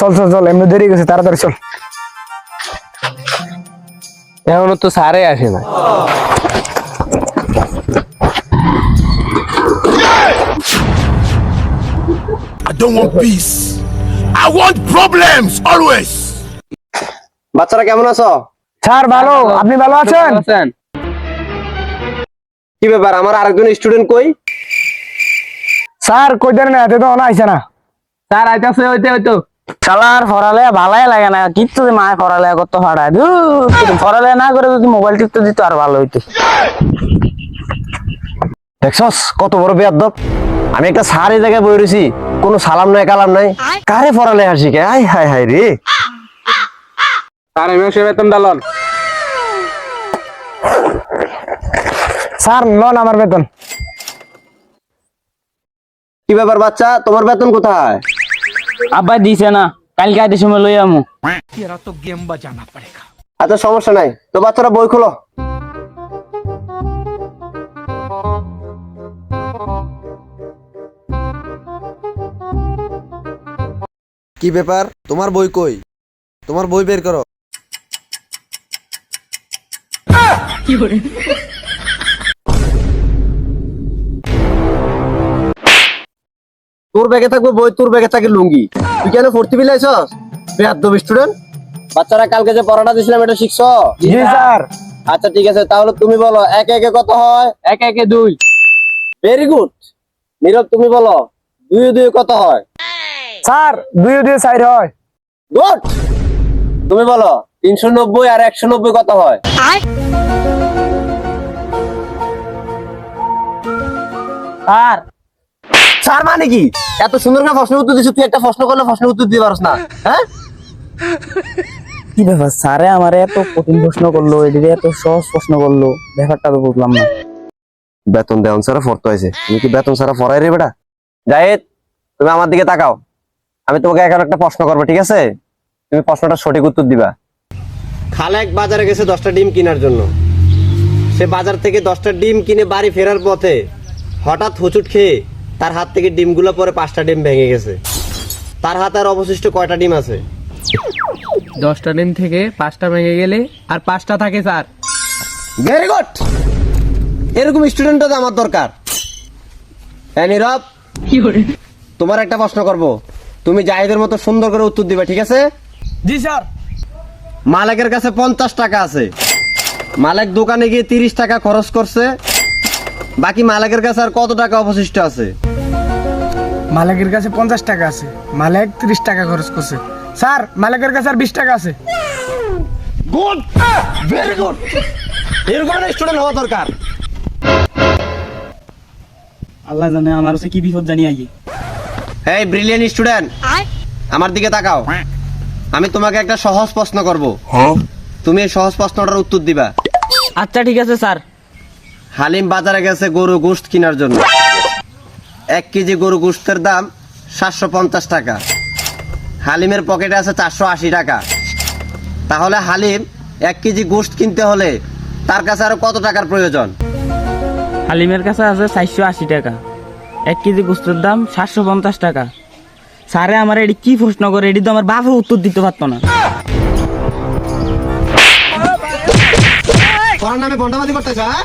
চল চল চল এমনি দেরি গেছে তাড়াতাড়ি চল। এখনও তো সারে আসে না। I don't want peace. I want problems always. বাচ্চারা কেমন আছো? স্যার ভালো। আপনি ভালো আছেন? আছেন? কি ব্যাপার আমার আরেকজন স্টুডেন্ট কই? স্যার কই দেন না এতে তো না আইছে না। স্যার আইতাছে হইতে হইতো শালার পড়ালে ভালাই লাগে না কিচ্ছু মায় পড়ালে করতে পারায় পড়ালে না করে যদি মোবাইল টিপতে দিত আর ভালো হইতো। দেখছস কত বড় বেয়াদব। আমি একটা সার এই জায়গায় বই রয়েছি কোনো সালাম নাই কালাম নাই। কারে পড়ালে হাসি কে? আই হাই হাই রে। স্যার এমন সে বেতন ডালন স্যার লন আমার বেতন। কি ব্যাপার বাচ্চা? তোমার বেতন কোথায়? আব্বা দিছে না কালকে আইতে সময় লই আমু। তেরা তো গেম বাজানা পড়েগা আচ্ছা সমস্যা নাই। তো বাচ্চারা বই খোলো। কি ব্যাপার? তোমার বই কই? তোমার বই বের করো। তোর ব্যাগে থাকবে বই তোর ব্যাগে থাকে লুঙ্গি। তুই কেন ভর্তি বিলাইছস বেয়াদব স্টুডেন্ট বাচ্চারা কালকে যে পড়াটা দিছিলাম এটা শিখছো? জি স্যার। আচ্ছা ঠিক আছে তাহলে তুমি বলো একে একে কত হয়? এক একে দুই। ভেরি গুড নীরব তুমি বলো দুই দুই কত হয়? স্যার দুই দুই সাইড হয়। গুড তুমি বলো তিনশো নব্বই আর একশো নব্বই কত হয়? আর স্যার মানে কি? এত সুন্দর করে প্রশ্ন উত্তর দিচ্ছ তুই একটা প্রশ্ন করলে প্রশ্ন উত্তর দিতে পারস না হ্যাঁ? কি ব্যাপার? স্যারে আমারে এত কঠিন প্রশ্ন করল এদিকে এত সহজ প্রশ্ন করল ব্যাপারটা তো বুঝলাম না। বেতন দেওয়ান ফরতে হয়েছে। তুমি কি বেতন স্যার ফরাই রে বেটা? জাহিদ তুমি আমার দিকে তাকাও। আমি তোমাকে এখন একটা প্রশ্ন করব ঠিক আছে? তুমি প্রশ্নটা সঠিক উত্তর দিবা। খালেক বাজারে গেছে দশটা ডিম কেনার জন্য। সে বাজার থেকে দশটা ডিম কিনে বাড়ি ফেরার পথে হঠাৎ হুচুট খেয়ে তার হাত থেকে ডিমগুলো পরে পাঁচটা ডিম ভেঙে গেছে। তার হাতে আর অবশিষ্ট কয়টা ডিম আছে? দশটা ডিম থেকে পাঁচটা ভেঙে গেলে আর পাঁচটা থাকে স্যার। ভেরি গুড এরকম স্টুডেন্ট তো আমার দরকার। হ্যাঁ নীরব তোমার একটা প্রশ্ন করব। তুমি জাহিদের মতো সুন্দর করে উত্তর দিবে ঠিক আছে? জি স্যার। মালিকের কাছে পঞ্চাশ টাকা আছে। মালিক দোকানে গিয়ে তিরিশ টাকা খরচ করছে। বাকি মালিকের কাছে আর কত টাকা অবশিষ্ট আছে? মালিকের কাছে পঞ্চাশ টাকা আছে। মালিক ত্রিশ টাকা খরচ করছে। স্যার মালিকের কাছে আর বিশ টাকা আছে। গুড ভেরি গুড এরকম স্টুডেন্ট হওয়া দরকার। আল্লাহ জানে আমার কি বিপদ জানি আগে এই ব্রিলিয়ান স্টুডেন্ট আমার দিকে তাকাও। আমি তোমাকে একটা সহজ প্রশ্ন করব। তুমি এই সহজ প্রশ্নটার উত্তর দিবা। আচ্ছা ঠিক আছে স্যার। হালিম বাজারে গেছে গরু গোশত কেনার জন্য। এক কেজি গরু গোশতের দাম সাতশো পঞ্চাশ টাকা। হালিমের পকেটে আছে চারশো আশি টাকা। তাহলে হালিম এক কেজি গোশত কিনতে হলে তার কাছে আরও কত টাকার প্রয়োজন? হালিমের কাছে আছে চারশো আশি টাকা। এক কেজি গোস্তের দাম সাতশো পঞ্চাশ টাকা। স্যারে আমার এটি কি প্রশ্ন করে? এটি তো আমার বাপও উত্তর দিতে পারতো না। নামে বন্ডাবাজি করতেছ হ্যাঁ?